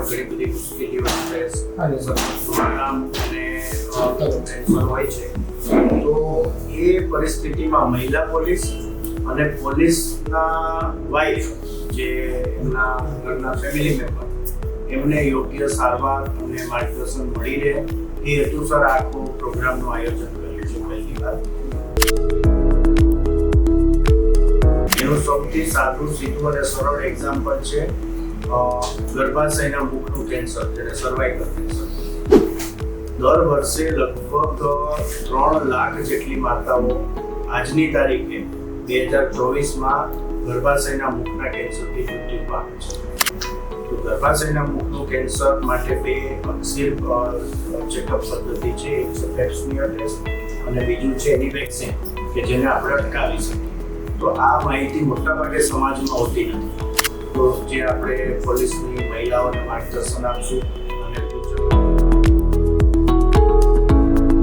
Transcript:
પણ ઘણી બધી મુશ્કેલીઓ સ્ટ્રેસ હા, જી. સતતનું આરામ અને હોય છે. તો એ પરિસ્થિતિમાં મહિલા પોલીસ અને પોલીસના વાઇફ જે એમના ઘરના ફેમિલી મેમ્બર એમને યોગ્ય સારવાર અને માર્ગદર્શન મળી રહે. એ હેતુસર આખો પ્રોગ્રામનું આયોજન કર્યું છે પહેલી વાર. એનું સૌથી સાદું સીધું અને સરળ એક્ઝામ્પલ છે. ગર્ભાશયના મુખનું કેન્સર જેને સર્વાઇકલ કેન્સર દર વર્ષે લગભગ ત્રણ લાખ જેટલી માતાઓ આજની તારીખે બે હજાર ચોવીસમાં ગર્ભાશયના મુખના કેન્સરથી મૃત્યુ પામે છે. તો ગર્ભાશયના મુખનું કેન્સર માટે બે સિર્ફ ચેકઅપ પદ્ધતિ છે, એક છે ટેસ્ટ અને બીજું છે એની કે જેને આપણે અટકાવી શકીએ. તો આ માહિતી મોટાભાગે સમાજમાં હોતી નથી. જે આપણે પોલીસની મહિલાઓને માર્ગદર્શન આપશું અને